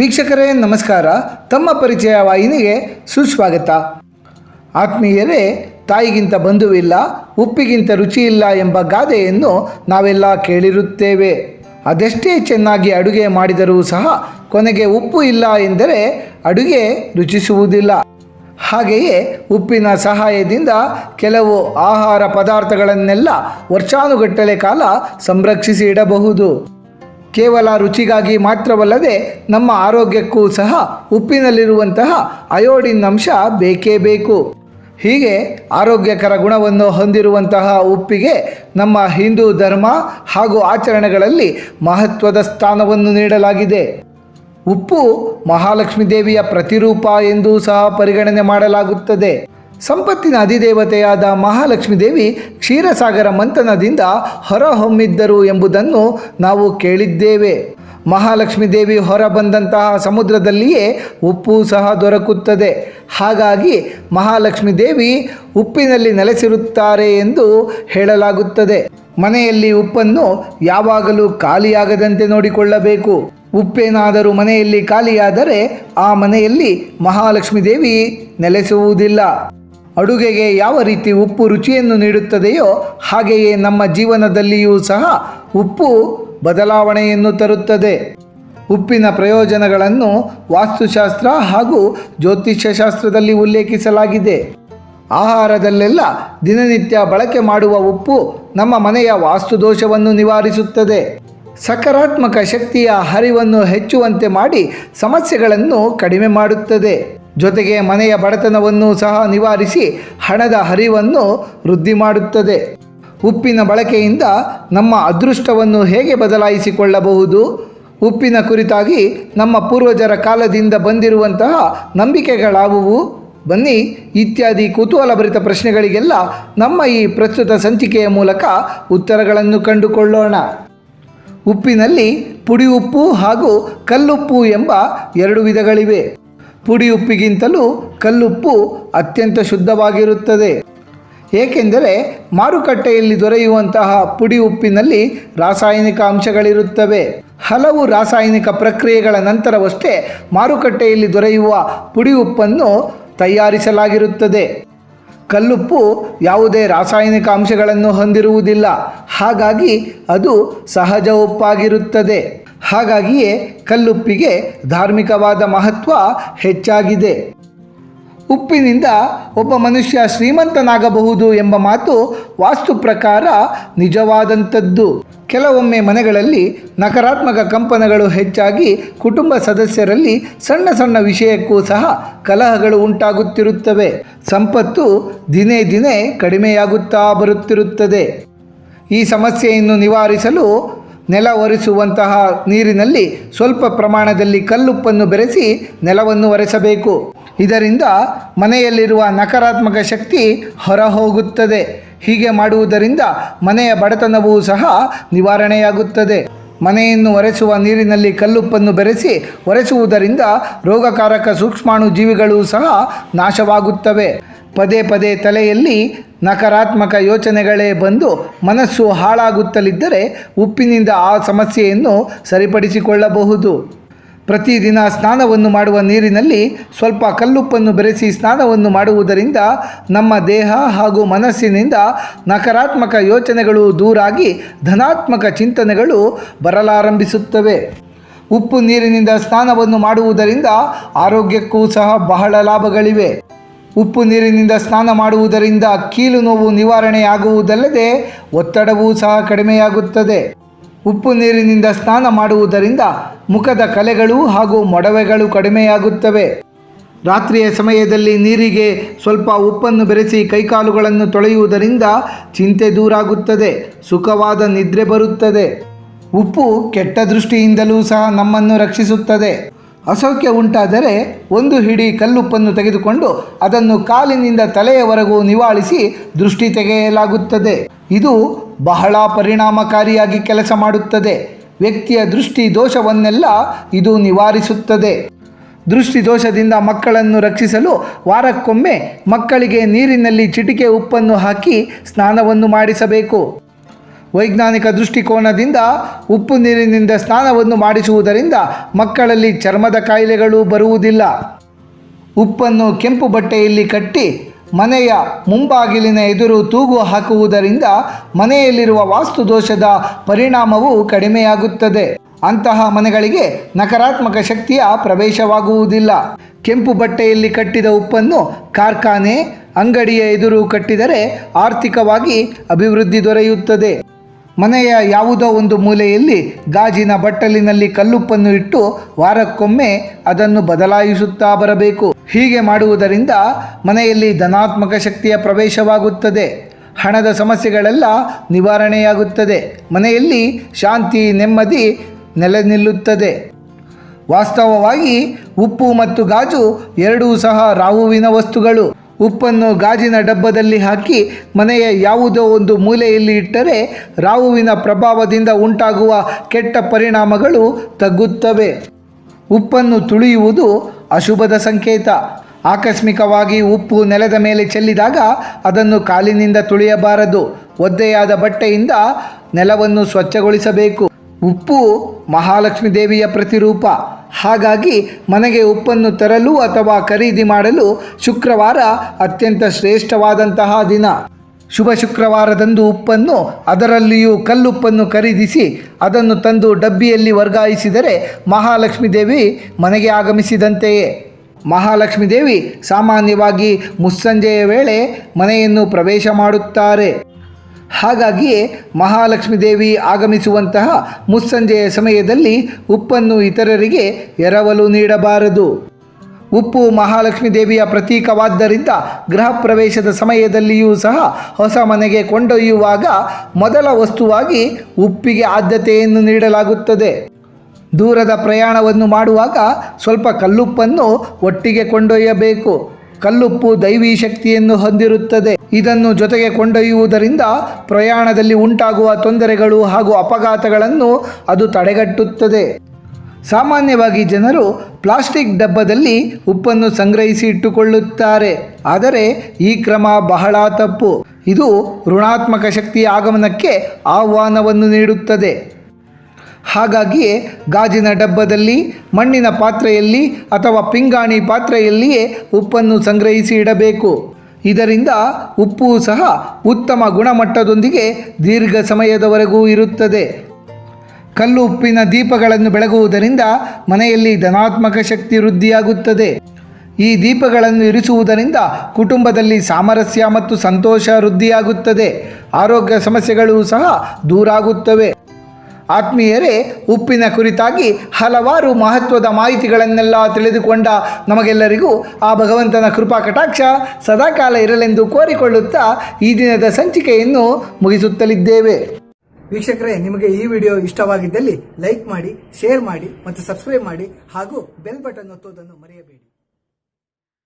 ವೀಕ್ಷಕರೇ, ನಮಸ್ಕಾರ. ತಮ್ಮ ಪರಿಚಯ ವಾಹಿನಿಗೆ ಸುಸ್ವಾಗತ. ಆತ್ಮೀಯರೇ, ತಾಯಿಗಿಂತ ಬಂಧುವಿಲ್ಲ, ಉಪ್ಪಿಗಿಂತ ರುಚಿ ಇಲ್ಲ ಎಂಬ ಗಾದೆಯನ್ನು ನಾವೆಲ್ಲ ಕೇಳಿರುತ್ತೇವೆ. ಅದೆಷ್ಟೇ ಚೆನ್ನಾಗಿ ಅಡುಗೆ ಮಾಡಿದರೂ ಸಹ ಕೊನೆಗೆ ಉಪ್ಪು ಇಲ್ಲ ಎಂದರೆ ಅಡುಗೆ ರುಚಿಸುವುದಿಲ್ಲ. ಹಾಗೆಯೇ ಉಪ್ಪಿನ ಸಹಾಯದಿಂದ ಕೆಲವು ಆಹಾರ ಪದಾರ್ಥಗಳನ್ನೆಲ್ಲ ವರ್ಷಾನುಗಟ್ಟಲೆ ಕಾಲ ಸಂರಕ್ಷಿಸಿ ಇಡಬಹುದು. ಕೇವಲ ರುಚಿಗಾಗಿ ಮಾತ್ರವಲ್ಲದೆ ನಮ್ಮ ಆರೋಗ್ಯಕ್ಕೂ ಸಹ ಉಪ್ಪಿನಲ್ಲಿರುವಂತಹ ಅಯೋಡಿನ್ ಅಂಶ ಬೇಕೇ ಬೇಕು. ಹೀಗೆ ಆರೋಗ್ಯಕರ ಗುಣವನ್ನು ಹೊಂದಿರುವಂತಹ ಉಪ್ಪಿಗೆ ನಮ್ಮ ಹಿಂದೂ ಧರ್ಮ ಹಾಗೂ ಆಚರಣೆಗಳಲ್ಲಿ ಮಹತ್ವದ ಸ್ಥಾನವನ್ನು ನೀಡಲಾಗಿದೆ. ಉಪ್ಪು ಮಹಾಲಕ್ಷ್ಮೀ ದೇವಿಯ ಪ್ರತಿರೂಪ ಎಂದೂ ಸಹ ಪರಿಗಣನೆ ಮಾಡಲಾಗುತ್ತದೆ. ಸಂಪತ್ತಿನ ಅಧಿದೇವತೆಯಾದ ಮಹಾಲಕ್ಷ್ಮೀ ದೇವಿ ಕ್ಷೀರಸಾಗರ ಮಂಥನದಿಂದ ಹೊರಹೊಮ್ಮಿದ್ದರು ಎಂಬುದನ್ನು ನಾವು ಕೇಳಿದ್ದೇವೆ. ಮಹಾಲಕ್ಷ್ಮೀ ದೇವಿ ಹೊರ ಬಂದಂತಹ ಸಮುದ್ರದಲ್ಲಿಯೇ ಉಪ್ಪು ಸಹ ದೊರಕುತ್ತದೆ. ಹಾಗಾಗಿ ಮಹಾಲಕ್ಷ್ಮೀ ದೇವಿ ಉಪ್ಪಿನಲ್ಲಿ ನೆಲೆಸಿರುತ್ತಾರೆ ಎಂದು ಹೇಳಲಾಗುತ್ತದೆ. ಮನೆಯಲ್ಲಿ ಉಪ್ಪನ್ನು ಯಾವಾಗಲೂ ಖಾಲಿಯಾಗದಂತೆ ನೋಡಿಕೊಳ್ಳಬೇಕು. ಉಪ್ಪೇನಾದರೂ ಮನೆಯಲ್ಲಿ ಖಾಲಿಯಾದರೆ ಆ ಮನೆಯಲ್ಲಿ ಮಹಾಲಕ್ಷ್ಮೀ ದೇವಿ ನೆಲೆಸುವುದಿಲ್ಲ. ಅಡುಗೆಗೆ ಯಾವ ರೀತಿ ಉಪ್ಪು ರುಚಿಯನ್ನು ನೀಡುತ್ತದೆಯೋ ಹಾಗೆಯೇ ನಮ್ಮ ಜೀವನದಲ್ಲಿಯೂ ಸಹ ಉಪ್ಪು ಬದಲಾವಣೆಯನ್ನು ತರುತ್ತದೆ. ಉಪ್ಪಿನ ಪ್ರಯೋಜನಗಳನ್ನು ವಾಸ್ತುಶಾಸ್ತ್ರ ಹಾಗೂ ಜ್ಯೋತಿಷ್ಯಶಾಸ್ತ್ರದಲ್ಲಿ ಉಲ್ಲೇಖಿಸಲಾಗಿದೆ. ಆಹಾರದಲ್ಲೆಲ್ಲ ದಿನನಿತ್ಯ ಬಳಕೆ ಮಾಡುವ ಉಪ್ಪು ನಮ್ಮ ಮನೆಯ ವಾಸ್ತುದೋಷವನ್ನು ನಿವಾರಿಸುತ್ತದೆ. ಸಕಾರಾತ್ಮಕ ಶಕ್ತಿಯ ಹರಿವನ್ನು ಹೆಚ್ಚುವಂತೆ ಮಾಡಿ ಸಮಸ್ಯೆಗಳನ್ನು ಕಡಿಮೆ ಮಾಡುತ್ತದೆ. ಜೊತೆಗೆ ಮನೆಯ ಬಡತನವನ್ನು ಸಹ ನಿವಾರಿಸಿ ಹಣದ ಹರಿವನ್ನು ವೃದ್ಧಿ ಮಾಡುತ್ತದೆ. ಉಪ್ಪಿನ ಬಳಕೆಯಿಂದ ನಮ್ಮ ಅದೃಷ್ಟವನ್ನು ಹೇಗೆ ಬದಲಾಯಿಸಿಕೊಳ್ಳಬಹುದು? ಉಪ್ಪಿನ ಕುರಿತಾಗಿ ನಮ್ಮ ಪೂರ್ವಜರ ಕಾಲದಿಂದ ಬಂದಿರುವಂತಹ ನಂಬಿಕೆಗಳಾವುವು? ಬನ್ನಿ ಇತ್ಯಾದಿ ಕುತೂಹಲಭರಿತ ಪ್ರಶ್ನೆಗಳಿಗೆಲ್ಲ ನಮ್ಮ ಈ ಪ್ರಸ್ತುತ ಸಂಚಿಕೆಯ ಮೂಲಕ ಉತ್ತರಗಳನ್ನು ಕಂಡುಕೊಳ್ಳೋಣ. ಉಪ್ಪಿನಲ್ಲಿ ಪುಡಿ ಉಪ್ಪು ಹಾಗೂ ಕಲ್ಲುಪ್ಪು ಎಂಬ ಎರಡು ವಿಧಗಳಿವೆ. ಪುಡಿ ಉಪ್ಪಿಗಿಂತಲೂ ಕಲ್ಲುಪ್ಪು ಅತ್ಯಂತ ಶುದ್ಧವಾಗಿರುತ್ತದೆ. ಏಕೆಂದರೆ ಮಾರುಕಟ್ಟೆಯಲ್ಲಿ ದೊರೆಯುವಂತಹ ಪುಡಿ ಉಪ್ಪಿನಲ್ಲಿ ರಾಸಾಯನಿಕ ಅಂಶಗಳಿರುತ್ತವೆ. ಹಲವು ರಾಸಾಯನಿಕ ಪ್ರಕ್ರಿಯೆಗಳ ನಂತರವಷ್ಟೇ ಮಾರುಕಟ್ಟೆಯಲ್ಲಿ ದೊರೆಯುವ ಪುಡಿ ಉಪ್ಪನ್ನು ತಯಾರಿಸಲಾಗಿರುತ್ತದೆ. ಕಲ್ಲುಪ್ಪು ಯಾವುದೇ ರಾಸಾಯನಿಕ ಅಂಶಗಳನ್ನು ಹೊಂದಿರುವುದಿಲ್ಲ. ಹಾಗಾಗಿ ಅದು ಸಹಜ ಉಪ್ಪಾಗಿರುತ್ತದೆ. ಹಾಗಾಗಿಯೇ ಕಲ್ಲುಪ್ಪಿಗೆ ಧಾರ್ಮಿಕವಾದ ಮಹತ್ವ ಹೆಚ್ಚಾಗಿದೆ. ಉಪ್ಪಿನಿಂದ ಒಬ್ಬ ಮನುಷ್ಯ ಶ್ರೀಮಂತನಾಗಬಹುದು ಎಂಬ ಮಾತು ವಾಸ್ತು ಪ್ರಕಾರ ನಿಜವಾದಂಥದ್ದು. ಕೆಲವೊಮ್ಮೆ ಮನೆಗಳಲ್ಲಿ ನಕಾರಾತ್ಮಕ ಕಂಪನಗಳು ಹೆಚ್ಚಾಗಿ ಕುಟುಂಬ ಸದಸ್ಯರಲ್ಲಿ ಸಣ್ಣ ಸಣ್ಣ ವಿಷಯಕ್ಕೂ ಸಹ ಕಲಹಗಳು ಉಂಟಾಗುತ್ತಿರುತ್ತವೆ. ಸಂಪತ್ತು ದಿನೇ ದಿನೇ ಕಡಿಮೆಯಾಗುತ್ತಾ ಬರುತ್ತಿರುತ್ತದೆ. ಈ ಸಮಸ್ಯೆಯನ್ನು ನಿವಾರಿಸಲು ನೆಲ ಒರೆಸುವಂತಹ ನೀರಿನಲ್ಲಿ ಸ್ವಲ್ಪ ಪ್ರಮಾಣದಲ್ಲಿ ಕಲ್ಲುಪ್ಪನ್ನು ಬೆರೆಸಿ ನೆಲವನ್ನು ಒರೆಸಬೇಕು. ಇದರಿಂದ ಮನೆಯಲ್ಲಿರುವ ನಕಾರಾತ್ಮಕ ಶಕ್ತಿ ಹೊರಹೋಗುತ್ತದೆ. ಹೀಗೆ ಮಾಡುವುದರಿಂದ ಮನೆಯ ಬಡತನವೂ ಸಹ ನಿವಾರಣೆಯಾಗುತ್ತದೆ. ಮನೆಯನ್ನು ಒರೆಸುವ ನೀರಿನಲ್ಲಿ ಕಲ್ಲುಪ್ಪನ್ನು ಬೆರೆಸಿ ಒರೆಸುವುದರಿಂದ ರೋಗಕಾರಕ ಸೂಕ್ಷ್ಮಾಣು ಜೀವಿಗಳು ಸಹ ನಾಶವಾಗುತ್ತವೆ. ಪದೇ ಪದೇ ತಲೆಯಲ್ಲಿ ನಕಾರಾತ್ಮಕ ಯೋಚನೆಗಳೇ ಬಂದು ಮನಸ್ಸು ಹಾಳಾಗುತ್ತಲಿದ್ದರೆ ಉಪ್ಪಿನಿಂದ ಆ ಸಮಸ್ಯೆಯನ್ನು ಸರಿಪಡಿಸಿಕೊಳ್ಳಬಹುದು. ಪ್ರತಿದಿನ ಸ್ನಾನವನ್ನು ಮಾಡುವ ನೀರಿನಲ್ಲಿ ಸ್ವಲ್ಪ ಕಲ್ಲುಪ್ಪನ್ನು ಬೆರೆಸಿ ಸ್ನಾನವನ್ನು ಮಾಡುವುದರಿಂದ ನಮ್ಮ ದೇಹ ಹಾಗೂ ಮನಸ್ಸಿನಿಂದ ನಕಾರಾತ್ಮಕ ಯೋಚನೆಗಳು ದೂರಾಗಿ ಧನಾತ್ಮಕ ಚಿಂತನೆಗಳು ಬರಲಾರಂಭಿಸುತ್ತವೆ. ಉಪ್ಪು ನೀರಿನಿಂದ ಸ್ನಾನವನ್ನು ಮಾಡುವುದರಿಂದ ಆರೋಗ್ಯಕ್ಕೂ ಸಹ ಬಹಳ ಲಾಭಗಳಿವೆ. ಉಪ್ಪು ನೀರಿನಿಂದ ಸ್ನಾನ ಮಾಡುವುದರಿಂದ ಕೀಲು ನೋವು ನಿವಾರಣೆಯಾಗುವುದಲ್ಲದೆ ಒತ್ತಡವೂ ಸಹ ಕಡಿಮೆಯಾಗುತ್ತದೆ. ಉಪ್ಪು ನೀರಿನಿಂದ ಸ್ನಾನ ಮಾಡುವುದರಿಂದ ಮುಖದ ಕಲೆಗಳು ಹಾಗೂ ಮೊಡವೆಗಳು ಕಡಿಮೆಯಾಗುತ್ತವೆ. ರಾತ್ರಿಯ ಸಮಯದಲ್ಲಿ ನೀರಿಗೆ ಸ್ವಲ್ಪ ಉಪ್ಪನ್ನು ಬೆರೆಸಿ ಕೈಕಾಲುಗಳನ್ನು ತೊಳೆಯುವುದರಿಂದ ಚಿಂತೆ ದೂರಾಗುತ್ತದೆ, ಸುಖವಾದ ನಿದ್ರೆ ಬರುತ್ತದೆ. ಉಪ್ಪು ಕೆಟ್ಟ ದೃಷ್ಟಿಯಿಂದಲೂ ಸಹ ನಮ್ಮನ್ನು ರಕ್ಷಿಸುತ್ತದೆ. ಅಸೌಖ್ಯ ಉಂಟಾದರೆ ಒಂದು ಹಿಡಿ ಕಲ್ಲುಪ್ಪನ್ನು ತೆಗೆದುಕೊಂಡು ಅದನ್ನು ಕಾಲಿನಿಂದ ತಲೆಯವರೆಗೂ ನಿವಾಳಿಸಿ ದೃಷ್ಟಿ ತೆಗೆಯಲಾಗುತ್ತದೆ. ಇದು ಬಹಳ ಪರಿಣಾಮಕಾರಿಯಾಗಿ ಕೆಲಸ ಮಾಡುತ್ತದೆ. ವ್ಯಕ್ತಿಯ ದೃಷ್ಟಿ ದೋಷವನ್ನೆಲ್ಲ ಇದು ನಿವಾರಿಸುತ್ತದೆ. ದೃಷ್ಟಿ ದೋಷದಿಂದ ಮಕ್ಕಳನ್ನು ರಕ್ಷಿಸಲು ವಾರಕ್ಕೊಮ್ಮೆ ಮಕ್ಕಳಿಗೆ ನೀರಿನಲ್ಲಿ ಚಿಟಿಕೆ ಉಪ್ಪನ್ನು ಹಾಕಿ ಸ್ನಾನವನ್ನು ಮಾಡಿಸಬೇಕು. ವೈಜ್ಞಾನಿಕ ದೃಷ್ಟಿಕೋನದಿಂದ ಉಪ್ಪು ನೀರಿನಿಂದ ಸ್ನಾನವನ್ನು ಮಾಡಿಸುವುದರಿಂದ ಮಕ್ಕಳಲ್ಲಿ ಚರ್ಮದ ಕಾಯಿಲೆಗಳು ಬರುವುದಿಲ್ಲ. ಉಪ್ಪನ್ನು ಕೆಂಪು ಬಟ್ಟೆಯಲ್ಲಿ ಕಟ್ಟಿ ಮನೆಯ ಮುಂಬಾಗಿಲಿನ ಎದುರು ತೂಗು ಹಾಕುವುದರಿಂದ ಮನೆಯಲ್ಲಿರುವ ವಾಸ್ತು ದೋಷದ ಪರಿಣಾಮವು ಕಡಿಮೆಯಾಗುತ್ತದೆ. ಅಂತಹ ಮನೆಗಳಿಗೆ ನಕಾರಾತ್ಮಕ ಶಕ್ತಿಯ ಪ್ರವೇಶವಾಗುವುದಿಲ್ಲ. ಕೆಂಪು ಬಟ್ಟೆಯಲ್ಲಿ ಕಟ್ಟಿದ ಉಪ್ಪನ್ನು ಕಾರ್ಖಾನೆ, ಅಂಗಡಿಯ ಎದುರು ಕಟ್ಟಿದರೆ ಆರ್ಥಿಕವಾಗಿ ಅಭಿವೃದ್ಧಿ ದೊರೆಯುತ್ತದೆ. ಮನೆಯ ಯಾವುದೋ ಒಂದು ಮೂಲೆಯಲ್ಲಿ ಗಾಜಿನ ಬಟ್ಟಲಿನಲ್ಲಿ ಕಲ್ಲುಪ್ಪನ್ನು ಇಟ್ಟು ವಾರಕ್ಕೊಮ್ಮೆ ಅದನ್ನು ಬದಲಾಯಿಸುತ್ತಾ ಬರಬೇಕು. ಹೀಗೆ ಮಾಡುವುದರಿಂದ ಮನೆಯಲ್ಲಿ ಧನಾತ್ಮಕ ಶಕ್ತಿಯ ಪ್ರವೇಶವಾಗುತ್ತದೆ. ಹಣದ ಸಮಸ್ಯೆಗಳೆಲ್ಲ ನಿವಾರಣೆಯಾಗುತ್ತದೆ. ಮನೆಯಲ್ಲಿ ಶಾಂತಿ, ನೆಮ್ಮದಿ ನೆಲೆ ನಿಲ್ಲುತ್ತದೆ ವಾಸ್ತವವಾಗಿ ಉಪ್ಪು ಮತ್ತು ಗಾಜು ಎರಡೂ ಸಹ ರಾಹುವಿನ ವಸ್ತುಗಳು. ಉಪ್ಪನ್ನು ಗಾಜಿನ ಡಬ್ಬದಲ್ಲಿ ಹಾಕಿ ಮನೆಯ ಯಾವುದೋ ಒಂದು ಮೂಲೆಯಲ್ಲಿ ಇಟ್ಟರೆ ರಾಹುವಿನ ಪ್ರಭಾವದಿಂದ ಉಂಟಾಗುವ ಕೆಟ್ಟ ಪರಿಣಾಮಗಳು ತಗ್ಗುತ್ತವೆ. ಉಪ್ಪನ್ನು ತುಳಿಯುವುದು ಅಶುಭದ ಸಂಕೇತ. ಆಕಸ್ಮಿಕವಾಗಿ ಉಪ್ಪು ನೆಲದ ಮೇಲೆ ಚೆಲ್ಲಿದಾಗ ಅದನ್ನು ಕಾಲಿನಿಂದ ತುಳಿಯಬಾರದು. ಒದ್ದೆಯಾದ ಬಟ್ಟೆಯಿಂದ ನೆಲವನ್ನು ಸ್ವಚ್ಛಗೊಳಿಸಬೇಕು. ಉಪ್ಪು ಮಹಾಲಕ್ಷ್ಮಿ ದೇವಿಯ ಪ್ರತಿರೂಪ. ಹಾಗಾಗಿ ಮನೆಗೆ ಉಪ್ಪನ್ನು ತರಲು ಅಥವಾ ಖರೀದಿ ಮಾಡಲು ಶುಕ್ರವಾರ ಅತ್ಯಂತ ಶ್ರೇಷ್ಠವಾದಂತಹ ದಿನ. ಶುಭ ಶುಕ್ರವಾರದಂದು ಉಪ್ಪನ್ನು ಅದರಲ್ಲಿಯೂ ಕಲ್ಲುಪ್ಪನ್ನು ಖರೀದಿಸಿ ಅದನ್ನು ತಂದು ಡಬ್ಬಿಯಲ್ಲಿ ವರ್ಗಾಯಿಸಿದರೆ ಮಹಾಲಕ್ಷ್ಮಿ ದೇವಿ ಮನೆಗೆ ಆಗಮಿಸಿದಂತೆಯೇ. ಮಹಾಲಕ್ಷ್ಮಿ ದೇವಿ ಸಾಮಾನ್ಯವಾಗಿ ಮುಸ್ಸಂಜೆಯ ವೇಳೆ ಮನೆಯನ್ನು ಪ್ರವೇಶ ಮಾಡುತ್ತಾರೆ. ಹಾಗಾಗಿಯೇ ಮಹಾಲಕ್ಷ್ಮಿ ದೇವಿ ಆಗಮಿಸುವಂತಹ ಮುಸ್ಸಂಜೆಯ ಸಮಯದಲ್ಲಿ ಉಪ್ಪನ್ನು ಇತರರಿಗೆ ಎರವಲು ನೀಡಬಾರದು. ಉಪ್ಪು ಮಹಾಲಕ್ಷ್ಮಿ ದೇವಿಯ ಪ್ರತೀಕವಾದ್ದರಿಂದ ಗೃಹ ಪ್ರವೇಶದ ಸಮಯದಲ್ಲಿಯೂ ಸಹ ಹೊಸ ಮನೆಗೆ ಕೊಂಡೊಯ್ಯುವಾಗ ಮೊದಲ ವಸ್ತುವಾಗಿ ಉಪ್ಪಿಗೆ ಆದ್ಯತೆಯನ್ನು ನೀಡಲಾಗುತ್ತದೆ. ದೂರದ ಪ್ರಯಾಣವನ್ನು ಮಾಡುವಾಗ ಸ್ವಲ್ಪ ಕಲ್ಲುಪ್ಪನ್ನು ಒಟ್ಟಿಗೆ ಕೊಂಡೊಯ್ಯಬೇಕು. ಕಲ್ಲುಪ್ಪು ದೈವಿ ಶಕ್ತಿಯನ್ನು ಹೊಂದಿರುತ್ತದೆ. ಇದನ್ನು ಜೊತೆಗೆ ಕೊಂಡೊಯ್ಯುವುದರಿಂದ ಪ್ರಯಾಣದಲ್ಲಿ ಉಂಟಾಗುವ ತೊಂದರೆಗಳು ಹಾಗೂ ಅಪಘಾತಗಳನ್ನು ಅದು ತಡೆಗಟ್ಟುತ್ತದೆ. ಸಾಮಾನ್ಯವಾಗಿ ಜನರು ಪ್ಲಾಸ್ಟಿಕ್ ಡಬ್ಬದಲ್ಲಿ ಉಪ್ಪನ್ನು ಸಂಗ್ರಹಿಸಿ ಇಟ್ಟುಕೊಳ್ಳುತ್ತಾರೆ. ಆದರೆ ಈ ಕ್ರಮ ಬಹಳ ತಪ್ಪು. ಇದು ಋಣಾತ್ಮಕ ಶಕ್ತಿಯ ಆಗಮನಕ್ಕೆ ಆಹ್ವಾನವನ್ನು ನೀಡುತ್ತದೆ. ಹಾಗಾಗಿಯೇ ಗಾಜಿನ ಡಬ್ಬದಲ್ಲಿ, ಮಣ್ಣಿನ ಪಾತ್ರೆಯಲ್ಲಿ ಅಥವಾ ಪಿಂಗಾಣಿ ಪಾತ್ರೆಯಲ್ಲಿಯೇ ಉಪ್ಪನ್ನು ಸಂಗ್ರಹಿಸಿ ಇಡಬೇಕು. ಇದರಿಂದ ಉಪ್ಪು ಸಹ ಉತ್ತಮ ಗುಣಮಟ್ಟದೊಂದಿಗೆ ದೀರ್ಘ ಸಮಯದವರೆಗೂ ಇರುತ್ತದೆ. ಕಲ್ಲು ಉಪ್ಪಿನ ದೀಪಗಳನ್ನು ಬೆಳಗುವುದರಿಂದ ಮನೆಯಲ್ಲಿ ಧನಾತ್ಮಕ ಶಕ್ತಿ ವೃದ್ಧಿಯಾಗುತ್ತದೆ. ಈ ದೀಪಗಳನ್ನು ಇರಿಸುವುದರಿಂದ ಕುಟುಂಬದಲ್ಲಿ ಸಾಮರಸ್ಯ ಮತ್ತು ಸಂತೋಷ ವೃದ್ಧಿಯಾಗುತ್ತದೆ. ಆರೋಗ್ಯ ಸಮಸ್ಯೆಗಳು ಸಹ ದೂರಾಗುತ್ತವೆ. ಆತ್ಮೀಯರೇ, ಉಪ್ಪಿನ ಕುರಿತಾಗಿ ಹಲವಾರು ಮಹತ್ವದ ಮಾಹಿತಿಗಳನ್ನೆಲ್ಲ ತಿಳಿದುಕೊಂಡ ನಮಗೆಲ್ಲರಿಗೂ ಆ ಭಗವಂತನ ಕೃಪಾ ಕಟಾಕ್ಷ ಸದಾಕಾಲ ಇರಲೆಂದು ಕೋರಿಕೊಳ್ಳುತ್ತಾ ಈ ದಿನದ ಸಂಚಿಕೆಯನ್ನು ಮುಗಿಸುತ್ತಲಿದ್ದೇವೆ. ವೀಕ್ಷಕರೇ, ನಿಮಗೆ ಈ ವಿಡಿಯೋ ಇಷ್ಟವಾಗಿದ್ದಲ್ಲಿ ಲೈಕ್ ಮಾಡಿ, ಶೇರ್ ಮಾಡಿ ಮತ್ತು ಸಬ್ಸ್ಕ್ರೈಬ್ ಮಾಡಿ ಹಾಗೂ ಬೆಲ್ ಬಟನ್ ಒತ್ತುವುದನ್ನು ಮರೆಯಬೇಡಿ.